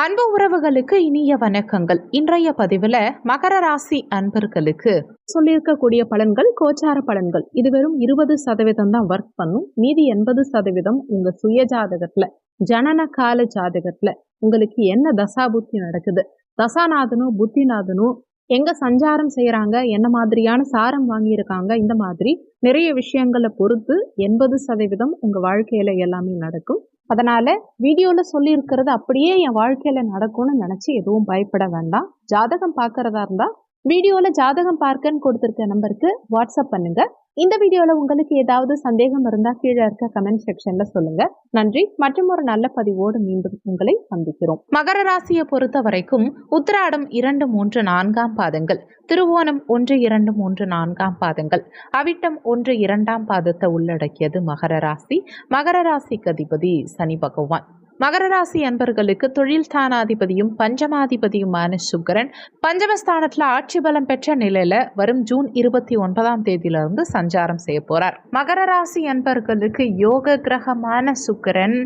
அன்பு உறவுகளுக்கு இனிய வணக்கங்கள். இன்றைய பதிவுல மகர ராசி அன்பர்களுக்கு சொல்லியிருக்கக்கூடிய பலன்கள் கோச்சார பலன்கள். இது வெறும் இருபது சதவீதம் தான் ஒர்க் பண்ணும். மீதி எண்பது சதவீதம் உங்க சுய ஜாதகத்துல ஜனன கால ஜாதகத்துல உங்களுக்கு என்ன தசாபுத்தி நடக்குது? தசாநாதனும் புத்திநாதனும் எங்க சஞ்சாரம் செய்யறாங்க என்ன மாதிரியான சாரம் வாங்கியிருக்காங்க? இந்த மாதிரி நிறைய விஷயங்களை பொறுத்து எண்பது சதவீதம் உங்க வாழ்க்கையில எல்லாமே நடக்கும். அதனால் வீடியோவில் சொல்லியிருக்கிறது அப்படியே என் வாழ்க்கையில் நடக்கும்னு நினச்சி எதுவும் பயப்பட வேண்டாம். ஜாதகம் பார்க்குறதா இருந்தால் வீடியோவில் ஜாதகம் பார்க்கன்னு கொடுத்துருக்க நம்பருக்கு வாட்ஸ்அப் பண்ணுங்கள் இந்த வீடியோவில் உங்களுக்கு ஏதாவது சந்தேகம் இருந்தால் கீழே இருக்க கமெண்ட் செக்ஷனில் சொல்லுங்கள் நன்றி. மற்றும் ஒரு நல்ல பதிவோடு மீண்டும் உங்களை சந்திக்கிறோம். மகர ராசியை பொறுத்த வரைக்கும் உத்திராடம் இரண்டு மூன்று நான்காம் பாதங்கள். திருவோணம் ஒன்று இரண்டு மூன்று நான்காம் பாதங்கள். அவிட்டம் ஒன்று இரண்டாம் பாதத்தை உள்ளடக்கியது மகர ராசி. மகர ராசிக்கு அதிபதி சனி பகவான். மகர ராசி அன்பர்களுக்கு தொழில் ஸ்தானாதிபதியும் பஞ்சமாதிபதியுமான சுக்கரன் பஞ்சமஸ்தானத்துல ஆட்சி பலம் பெற்ற நிலையில வரும் ஜூன் இருபத்தி ஒன்பதாம் தேதியிலிருந்து சஞ்சாரம் செய்ய போறார். மகர ராசி அன்பர்களுக்கு யோக கிரகமான சுக்கரன்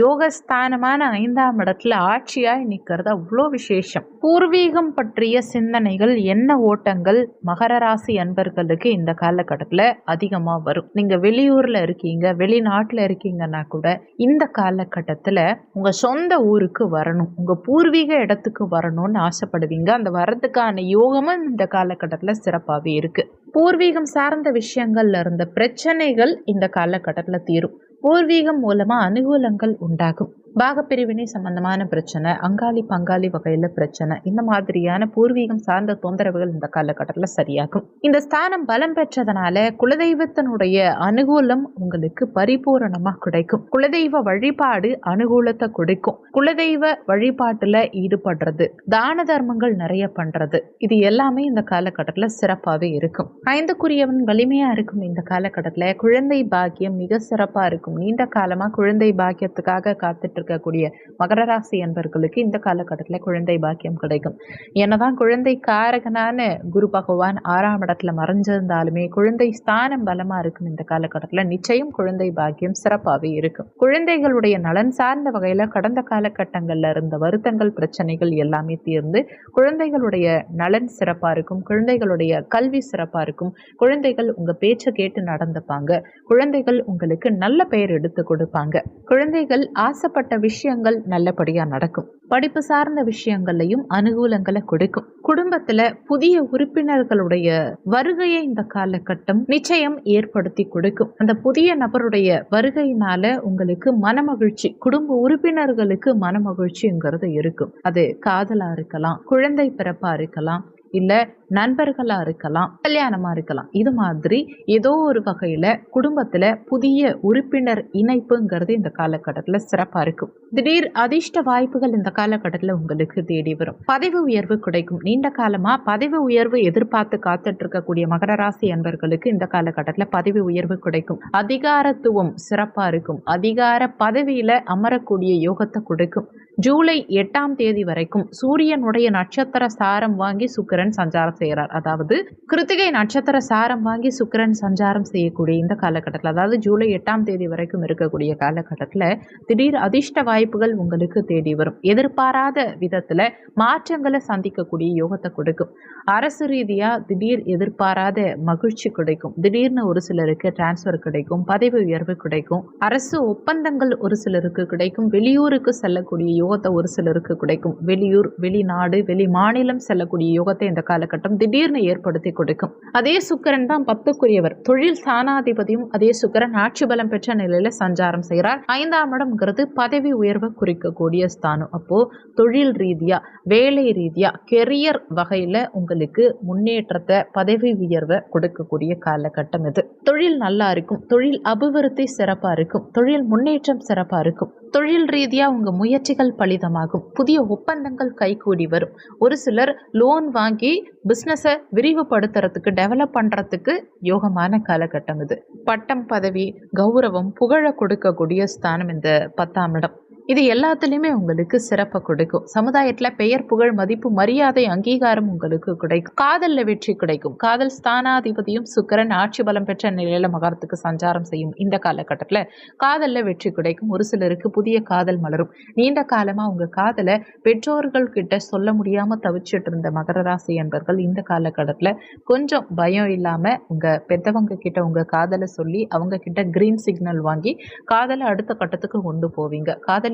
யோகஸ்தானமான ஐந்தாம் இடத்துல ஆட்சியாய் நிற்கிறது அவ்வளோ விசேஷம். பூர்வீகம் பற்றிய சிந்தனைகள் என்ன ஓட்டங்கள் மகர ராசி அன்பர்களுக்கு இந்த காலகட்டத்தில் அதிகமாக வரும். நீங்கள் வெளியூரில் இருக்கீங்க வெளிநாட்டில் இருக்கீங்கன்னா கூட இந்த காலகட்டத்தில் உங்கள் சொந்த ஊருக்கு வரணும் உங்கள் பூர்வீக இடத்துக்கு வரணும்னு ஆசைப்படுவீங்க. அந்த வரதுக்கான யோகமும் இந்த காலகட்டத்தில் சிறப்பாகவே இருக்குது பூர்வீகம் சார்ந்த விஷயங்கள்ல இருந்த பிரச்சனைகள் இந்த காலகட்டத்தில் தீரும். பூர்வீகம் மூலமாக அனுகூலங்கள் உண்டாகும். பாகப்பிரிவினை சம்பந்தமான பிரச்சனை அங்காளி பங்காளி வகையில் பிரச்சனை இந்த மாதிரியான பூர்வீகம் சார்ந்த தொந்தரவுகள் இந்த காலகட்டத்தில் சரியாகும். இந்த ஸ்தானம் பலம் பெற்றதனால குலதெய்வத்தினுடைய அனுகூலம் உங்களுக்கு பரிபூரணமாக கிடைக்கும். குலதெய்வ வழிபாடு அனுகூலத்தை கொடுக்கும். குலதெய்வ வழிபாட்டில் ஈடுபடுறது தான தர்மங்கள் நிறைய பண்றது இது எல்லாமே இந்த காலகட்டத்தில் சிறப்பாகவே இருக்கும். ஐந்துக்குரியவன் வலிமையா இருக்கும் இந்த காலகட்டத்தில். குழந்தை பாக்கியம் மிக சிறப்பாக இருக்கும். நீண்ட காலமாக குழந்தை பாக்கியத்துக்காக காத்துட்டு இருக்கக்கூடிய மகர ராசி என்பர்களுக்கு இந்த காலகட்டத்தில் குழந்தை பாக்கியம் கிடைக்கும். என்னதான் குழந்தை காரகனான குரு பகவான் ஆறாம் இடத்துல மறைஞ்சிருந்தாலுமே குழந்தை ஸ்தானம் பலமா இருக்கும் இந்த காலகட்டத்தில் நிச்சயம் குழந்தை பாக்கியம் சிறப்பாகவே இருக்கும். குழந்தைகளுடைய நலன் சார்ந்த வகையில் கடந்த காலகட்டங்களில் இருந்த வருத்தங்கள் பிரச்சனைகள் எல்லாமே தீர்ந்து குழந்தைகளுடைய நலன் சிறப்பாக இருக்கும். குழந்தைகளுடைய கல்வி சிறப்பாக இருக்கும். குழந்தைகள் உங்கள் பேச்சை கேட்டு நடந்துப்பாங்க. குழந்தைகள் உங்களுக்கு நல்ல பெயர் எடுத்து கொடுப்பாங்க. குழந்தைகள் ஆசைப்பட்ட விஷயங்கள் நல்லபடியா நடக்கும். படிப்பு சார்ந்த விஷயங்கள்லையும் அனுகூலங்களை கொடுக்கும். குடும்பத்துல புதிய உறுப்பினர்களுடைய வருகையை இந்த காலகட்டம் நிச்சயம் ஏற்படுத்தி கொடுக்கும். அந்த புதிய நபருடைய வருகையினால உங்களுக்கு மனமகிழ்ச்சி குடும்ப உறுப்பினர்களுக்கு மனமகிழ்ச்சிங்கிறது இருக்கும். அது காதலா இருக்கலாம் குழந்தை பிறப்பா இருக்கலாம் இல்லை நண்பர்களாக இருக்கலாம் கல்யாணமாக இருக்கலாம். இது மாதிரி ஏதோ ஒரு வகையில் குடும்பத்தில் புதிய உறுப்பினர் இணைப்புங்கிறது இந்த காலகட்டத்தில் சிறப்பாக இருக்கும். திடீர் அதிர்ஷ்ட வாய்ப்புகள் இந்த காலகட்டத்தில் உங்களுக்கு தேடி வரும். பதவி உயர்வு கிடைக்கும். நீண்ட காலமாக பதவி உயர்வு எதிர்பார்த்து காத்துட்டு இருக்கக்கூடிய மகர ராசி அன்பர்களுக்கு இந்த காலகட்டத்தில் பதவி உயர்வு கிடைக்கும். அதிகாரத்துவம் சிறப்பாக இருக்கும். அதிகார பதவியில் அமரக்கூடிய யோகத்தை கொடுக்கும். ஜூலை எட்டாம் தேதி வரைக்கும் சூரியனுடைய நட்சத்திர சாரம் வாங்கி சுக்கிரன் சஞ்சாரம் செய்கிறார். அதாவது கிருத்திகை நட்சத்திர சாரம் வாங்கி சுக்கிரன் சஞ்சாரம் செய்யக்கூடிய இந்த காலகட்டத்தில் அதாவது ஜூலை எட்டாம் தேதி வரைக்கும் இருக்கக்கூடிய காலகட்டத்தில் திடீர் அதிர்ஷ்ட வாய்ப்புகள் உங்களுக்கு தேடி வரும். எதிர்பாராத விதத்தில் மாற்றங்களை சந்திக்கக்கூடிய யோகத்தை கொடுக்கும். அரசு ரீதியாக திடீர் எதிர்பாராத மகிழ்ச்சி கிடைக்கும். திடீர்னு ஒரு சிலருக்கு டிரான்ஸ்ஃபர் கிடைக்கும். பதவி உயர்வு கிடைக்கும். அரசு ஒப்பந்தங்கள் ஒரு சிலருக்கு கிடைக்கும். வெளியூருக்கு செல்லக்கூடிய யோகத்தை ஒரு சிலருக்கு கிடைக்கும். வெளியூர் வெளிநாடு வெளி மாநிலம் செல்லக்கூடிய யோகத்தை இந்த காலகட்டம் திடீர்னு ஏற்படுத்தி கொடுக்கும். அதே சுக்கரன் தான் பத்துக்குரியவர். தொழில் ஸ்தானாதிபதியும் அதே சுக்கரன் ஆட்சி பலம் பெற்ற நிலையில சஞ்சாரம் செய்கிறார். ஐந்தாம் இடம்ங்கிறது பதவி உயர்வை குறிக்கக்கூடிய ஸ்தானம். அப்போ தொழில் ரீதியா வேலை ரீதியா கெரியர் வகையில உங்களுக்கு முன்னேற்றத்தை பதவி உயர்வை கொடுக்கக்கூடிய காலகட்டம் இது. தொழில் நல்லா இருக்கும். தொழில் அபிவிருத்தி சிறப்பா இருக்கும். தொழில் முன்னேற்றம் சிறப்பா இருக்கும். தொழில் ரீதியா உங்க முயற்சிகள் பலிதமாகும். புதிய ஒப்பந்தங்கள் கைகூடி வரும். ஒரு சிலர் லோன் வாங்கி பிஸ்னஸை விரிவுபடுத்துறதுக்கு டெவலப் பண்ணுறதுக்கு யோகமான காலகட்டம் இது. பட்டம் பதவி கௌரவம் புகழ கொடுக்கக்கூடிய ஸ்தானம் இந்த பத்தாம் இடம். இது எல்லாத்துலேயுமே உங்களுக்கு சிறப்பை கொடுக்கும். சமுதாயத்தில் பெயர் புகழ் மதிப்பு மரியாதை அங்கீகாரம் உங்களுக்கு கிடைக்கும். காதலில் வெற்றி கிடைக்கும். காதல் ஸ்தானாதிபதியும் சுக்கரன் ஆட்சி பலம் பெற்ற நிலையில மகரத்துக்கு சஞ்சாரம் செய்யும் இந்த காலகட்டத்தில் காதலில் வெற்றி கிடைக்கும். ஒரு சிலருக்கு புதிய காதல் மலரும். நீண்ட காலமாக உங்கள் காதலை பெற்றோர்கள் கிட்ட சொல்ல முடியாமல் தவிச்சிட்டு இருந்த மகர ராசி என்பர்கள் இந்த காலகட்டத்தில் கொஞ்சம் பயம் இல்லாமல் உங்கள் பெத்தவங்க கிட்ட உங்கள் காதலை சொல்லி அவங்க கிட்ட கிரீன் சிக்னல் வாங்கி காதலை அடுத்த கட்டத்துக்கு கொண்டு போவீங்க.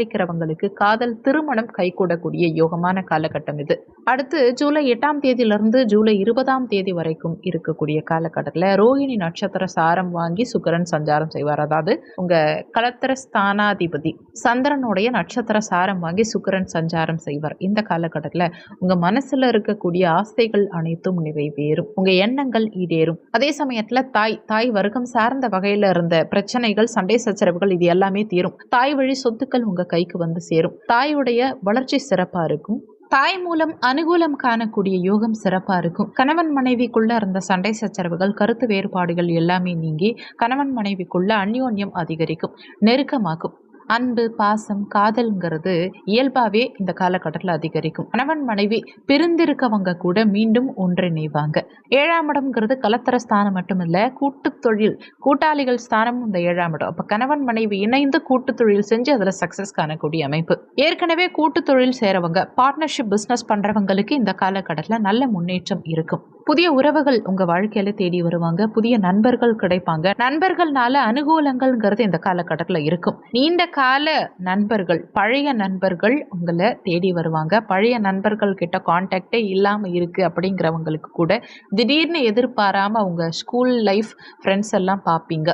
காதலிக்கிறவங்களுக்கு காதல் திருமணம் கைகூடக்கூடிய யோகமான காலகட்டம் இது. அடுத்து ஜூலை எட்டாம் தேதியிலிருந்து ஜூலை இருபதாம் தேதி வரைக்கும் இருக்கக்கூடிய காலகட்டத்தில் ரோஹிணி நட்சத்திர சாரம் வாங்கி சுக்கரன் சஞ்சாரம் செய்வார். அதாவது உங்க கலத்திர ஸ்தானாதிபதி சந்திரனுடைய நட்சத்திர சாரம் வாங்கி சுக்கரன் சஞ்சாரம் செய்வார். இந்த காலகட்டத்தில் உங்க மனசுல இருக்கக்கூடிய ஆசைகள் அனைத்தும் நிறைவேறும். உங்க எண்ணங்கள் ஈடேறும். அதே சமயத்துல தாய் தாய் வர்க்கம் சார்ந்த வகையில இருந்த பிரச்சனைகள் சண்டை சச்சரவுகள் இது எல்லாமே தீரும். தாய் வழி சொத்துக்கள் உங்க கைக்கு வந்து சேரும். தாயுடைய வளர்ச்சி சிறப்பா இருக்கும். தாய் மூலம் அனுகூலம் காணக்கூடிய யோகம் சிறப்பா இருக்கும். கணவன் மனைவிக்குள்ள இருந்த சண்டை சச்சரவுகள் கருத்து வேறுபாடுகள் எல்லாமே நீங்கி கணவன் மனைவிக்குள்ள அந்யோன்யம் அதிகரிக்கும். நெருக்கமாக்கும். அன்பு பாசம் காதல்ங்கிறது இயல்பாகவே இந்த காலகட்டத்தில் அதிகரிக்கும். கணவன் மனைவி பிரிந்திருக்கவங்க கூட மீண்டும் ஒன்றிணைவாங்க. ஏழாம் இடம்ங்கிறது கலத்தர ஸ்தானம் மட்டுமில்ல கூட்டு தொழில் கூட்டாளிகள் ஸ்தானமும் இந்த ஏழாம் இடம். அப்போ கணவன் மனைவி இணைந்து கூட்டு தொழில் செஞ்சு அதில் சக்ஸஸ் காணக்கூடிய அமைப்பு. ஏற்கனவே கூட்டு தொழில் சேரவங்க பார்ட்னர்ஷிப் பிஸ்னஸ் பண்ணுறவங்களுக்கு இந்த காலகட்டத்தில் நல்ல முன்னேற்றம் இருக்கும். புதிய உறவுகள் உங்க வாழ்க்கையில தேடி வருவாங்க. புதிய நண்பர்கள் கிடைப்பாங்க. நண்பர்கள்னால அனுகூலங்கள்ங்கிறது இந்த காலகட்டத்தில் இருக்கும். நீண்ட கால நண்பர்கள் பழைய நண்பர்கள் உங்களை தேடி வருவாங்க. பழைய நண்பர்கள் கிட்ட கான்டாக்டே இல்லாமல் இருக்கு அப்படிங்கிறவங்களுக்கு கூட திடீர்னு எதிர்பாராம உங்க ஸ்கூல் லைஃப் ஃப்ரெண்ட்ஸ் எல்லாம் பார்ப்பீங்க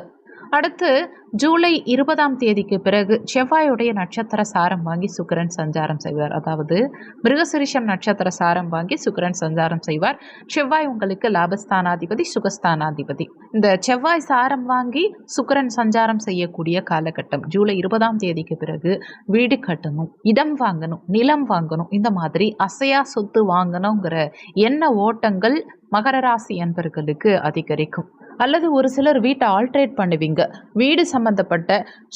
அடுத்து ஜூலை இருபதாம் தேதிக்கு பிறகு செவ்வாயுடைய நட்சத்திர சாரம் வாங்கி சுக்கிரன் சஞ்சாரம் செய்வார். அதாவது மிருகசிரிஷம் நட்சத்திர சாரம் வாங்கி சுக்கிரன் சஞ்சாரம் செய்வார். செவ்வாய் உங்களுக்கு லாபஸ்தானாதிபதி சுகஸ்தானாதிபதி. இந்த செவ்வாய் சாரம் வாங்கி சுக்கிரன் சஞ்சாரம் செய்யக்கூடிய காலகட்டம் ஜூலை இருபதாம் தேதிக்கு பிறகு வீடு கட்டணும் இடம் வாங்கணும் நிலம் வாங்கணும் இந்த மாதிரி அசையா சொத்து வாங்கணுங்கிற எண்ண ஓட்டங்கள் மகர ராசி என்பர்களுக்கு அதிகரிக்கும். அல்லது ஒரு சிலர் வீட்டை ஆல்ட்ரேட் பண்ணுவீங்க. வீடு சம்பந்தப்பட்ட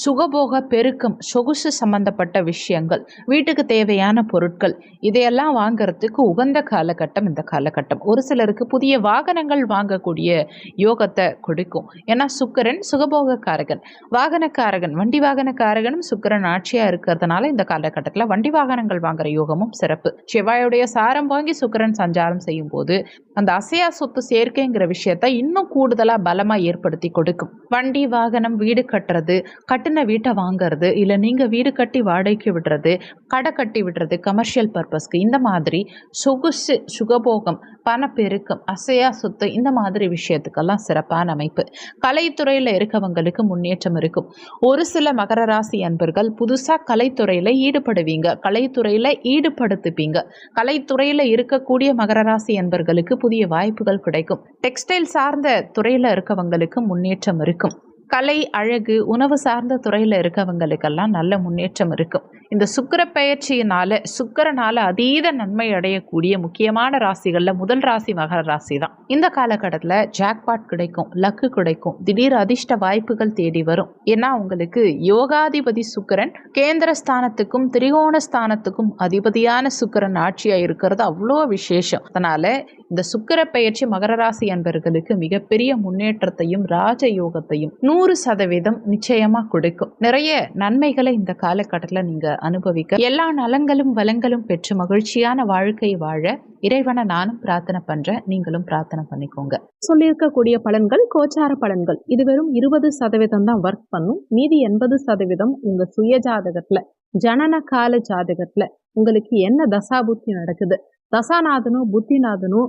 சுகபோக பெருக்கம் சொகுசு சம்பந்தப்பட்ட விஷயங்கள் வீட்டுக்கு தேவையான பொருட்கள் இதையெல்லாம் வாங்குறதுக்கு உகந்த காலகட்டம் இந்த காலகட்டம். ஒரு சிலருக்கு புதிய வாகனங்கள் வாங்கக்கூடிய யோகத்தை கொடுக்கும். ஏன்னா சுக்கரன் சுகபோகக்காரகன். வாகனக்காரகன் வண்டி வாகனக்காரகனும் சுக்கிரன் ஆட்சியாக இருக்கிறதுனால இந்த காலகட்டத்தில் வண்டி வாகனங்கள் வாங்குற யோகமும் சிறப்பு. செவ்வாயுடைய சாரம் வாங்கி சுக்கரன் சஞ்சாரம் செய்யும் போது அந்த அசையா சொத்து சேர்க்கைங்கிற விஷயத்த இன்னும் கூடுதல் மென்டலாக பலமாக ஏற்படுத்தி கொடுக்கும். வண்டி வாகனம் வீடு கட்டுறது கட்டின வீட்டை வாங்குறது இல்லை நீங்கள் வீடு கட்டி வாடகைக்கு விடுறது கடை கட்டி விடுறது கமர்ஷியல் பர்பஸ்க்கு இந்த மாதிரி சொகுசு சுகபோகம் பணப்பெருக்கம் அசையா சொத்து இந்த மாதிரி விஷயத்துக்கெல்லாம் சிறப்பான அமைப்பு. கலைத்துறையில் இருக்கவங்களுக்கு முன்னேற்றம் இருக்கும். ஒரு சில மகர ராசி அன்பர்கள் புதுசாக கலைத்துறையில் ஈடுபடுவீங்க. கலைத்துறையில் ஈடுபடுத்துப்பீங்க. கலைத்துறையில் இருக்கக்கூடிய மகர ராசி அன்பர்களுக்கு புதிய வாய்ப்புகள் கிடைக்கும். டெக்ஸ்டைல் சார்ந்த துறையில் இருக்கவங்களுக்கு முன்னேற்றம் இருக்கும். கலை அழகு உணவு சார்ந்த துறையில் இருக்கவங்களுக்கெல்லாம் நல்ல முன்னேற்றம் இருக்கும். இந்த சுக்கர பயிற்சியினால சுக்கிரனால அதீத நன்மை அடையக்கூடிய முக்கியமான ராசிகளில் முதல் ராசி மகர ராசி தான் இந்த காலகட்டத்தில் ஜாக்பாட் கிடைக்கும் லக்கு கிடைக்கும் திடீர் அதிர்ஷ்ட வாய்ப்புகள் தேடி வரும். ஏன்னா உங்களுக்கு யோகாதிபதி சுக்கிரன் கேந்திர ஸ்தானத்துக்கும் திரிகோண ஸ்தானத்துக்கும் அதிபதியான சுக்கிரன் ஆட்சியாக இருக்கிறது அவ்வளோ விசேஷம். அதனால இந்த சுக்கிர பயிற்சி மகர ராசி அன்பர்களுக்கு மிகப்பெரிய முன்னேற்றத்தையும் ராஜயோகத்தையும் நூறு சதவீதம் நிச்சயமா கொடுக்கும். நிறைய நன்மைகளை இந்த காலகட்டத்தில் நீங்கள் அனுபவிக்க எல்லா நலங்களும் வளங்களும் பெற்று மகிழ்ச்சியான வாழ்க்கை வாழ இறைவனை நானும் பிரார்த்தனை பண்றேன். நீங்களும் பிரார்த்தனை பண்ணிக்கோங்க. சொல்லியிருக்கக்கூடிய பலன்கள் கோச்சார பலன்கள். இது வெறும் இருபது சதவீதம் தான் ஒர்க் பண்ணும். மீதி எண்பது சதவீதம் உங்க சுய ஜாதகத்துல ஜனன கால ஜாதகத்துல உங்களுக்கு என்ன தசாபுத்தி நடக்குது? தசாநாதனும் புத்திநாதனும்